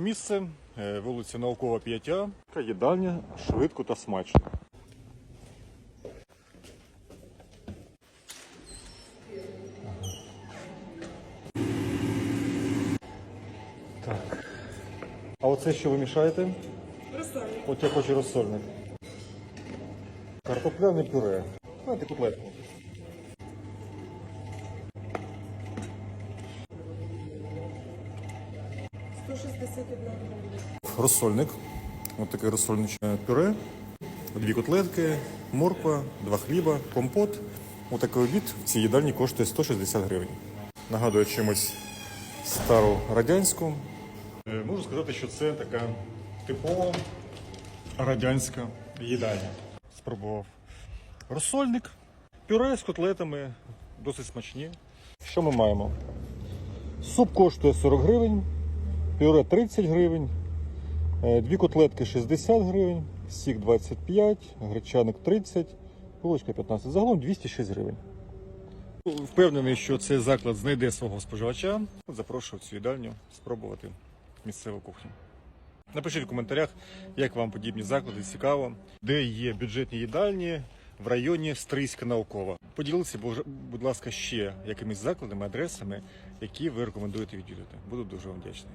Місце е, вулиця Наукова 5А. Їдальня швидко та смачно. Так. А оце що ви мішаєте? Розсольник. От я хочу розсольник. Картопляне пюре. Знаєте, котлетку. – 161 гривня. Розсольник. Ось таке розсольничне пюре. Дві котлетки, морква, два хліба, компот. Отакий обід в цій їдальні коштує 160 гривень. Нагадує чимось стару радянську. Е, Можу сказати, що це така типова радянська їдальня. Спробував розсольник, пюре з котлетами, досить смачні. Що ми маємо? Суп коштує 40 гривень, пюре 30 гривень, е, дві котлетки 60 гривень, сік 25, гречаник 30, булочка 15. Загалом 206 гривень. Впевнений, що цей заклад знайде свого споживача. Запрошую цю їдальню спробувати місцеву кухню. Напишіть в коментарях, як вам подібні заклади, цікаво, де є бюджетні їдальні в районі Стрийська наукова. Поділіться, будь ласка, ще якимись закладами, адресами, які ви рекомендуєте відвідати. Буду дуже вам вдячний.